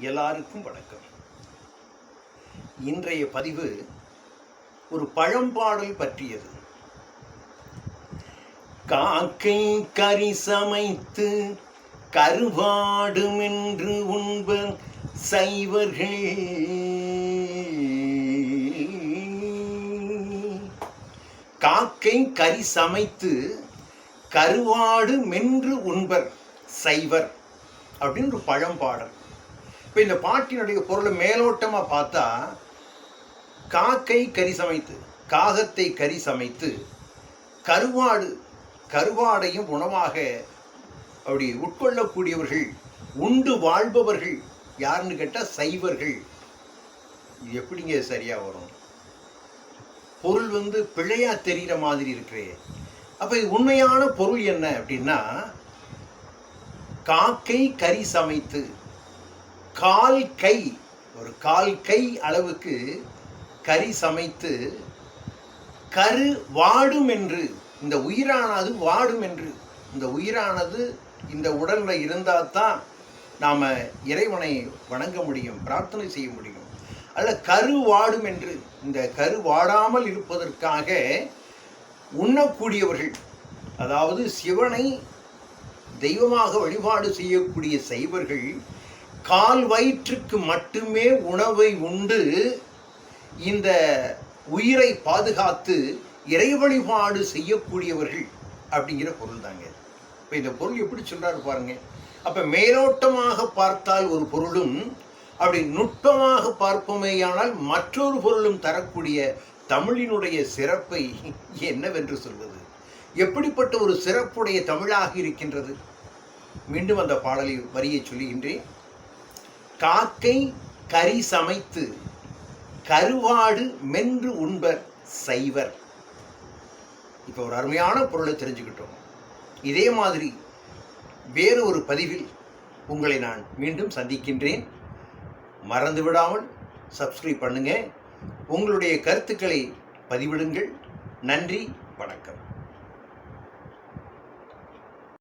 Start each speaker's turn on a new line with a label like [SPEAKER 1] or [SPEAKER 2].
[SPEAKER 1] எல்லாருக்கும் வணக்கம். இன்றைய பதிவு ஒரு பழம்பாடல் பற்றியது. காக்கை கறி சமைத்து கருவாடுமென்று உண்பர் சைவர்கள். காக்கை கறி சமைத்து கருவாடு மென்று உண்பர் சைவர். அப்படின்னு ஒரு பழம்பாடல். இப்போ இந்த பாட்டினுடைய பொருளை மேலோட்டமாக பார்த்தா காக்கை கறி சமைத்து காகத்தை கறி சமைத்து கருவாடு கருவாடையும் உணவாக அப்படி உட்கொள்ளக்கூடியவர்கள் உண்டு வாழ்பவர்கள் யாருன்னு கேட்டால் சைவர்கள். எப்படிங்க சரியாக வரும்? பொருள் வந்து பிழையா தெரிகிற மாதிரி இருக்கிறே அப்போ இது உண்மையான பொருள் என்ன அப்படின்னா காக்கை கறி சமைத்து கால் கை ஒரு கால் கை அளவுக்கு கறி சமைத்து கரு வாடும் என்று இந்த உயிரானது வாடும் என்று இந்த உயிரானது இந்த உடலில் இருந்தால் தான் நாம் இறைவனை வணங்க முடியும் பிரார்த்தனை செய்ய முடியும். அல்ல கரு வாடும் என்று இந்த கரு வாடாமல் இருப்பதற்காக உண்ணக்கூடியவர்கள் அதாவது சிவனை தெய்வமாக வழிபாடு செய்யக்கூடிய சைவர்கள் கால் வயிற்றுக்கு மட்டுமே உணவை உண்டு. இந்த உயிரை பாதுகாத்து இறை வழிபாடு செய்யக்கூடியவர்கள் அப்படிங்கிற பொருள் தாங்க. இப்போ இந்த பொருள் எப்படி சொல்கிறாரு பாருங்க. அப்போ மேலோட்டமாக பார்த்தால் ஒரு பொருளும் அப்படி நுட்பமாக பார்ப்போமேயானால் மற்றொரு பொருளும் தரக்கூடிய தமிழினுடைய சிறப்பை என்னவென்று சொல்வது? எப்படிப்பட்ட ஒரு சிறப்புடைய தமிழாக இருக்கின்றது? மீண்டும் அந்த பாடலை வரியை சொல்லுகின்றேன். காக்கை கறி சமைத்து கருவாடு மென்று உண்பர் சைவர். இப்போ ஒரு அருமையான பொருளை தெரிஞ்சுக்கிட்டோம். இதே மாதிரி வேறு ஒரு பதிவில் உங்களை நான் மீண்டும் சந்திக்கின்றேன். மறந்து விடாமல் சப்ஸ்கிரைப் பண்ணுங்கள் உங்களுடைய கருத்துக்களை பதிவிடுங்கள். நன்றி வணக்கம்.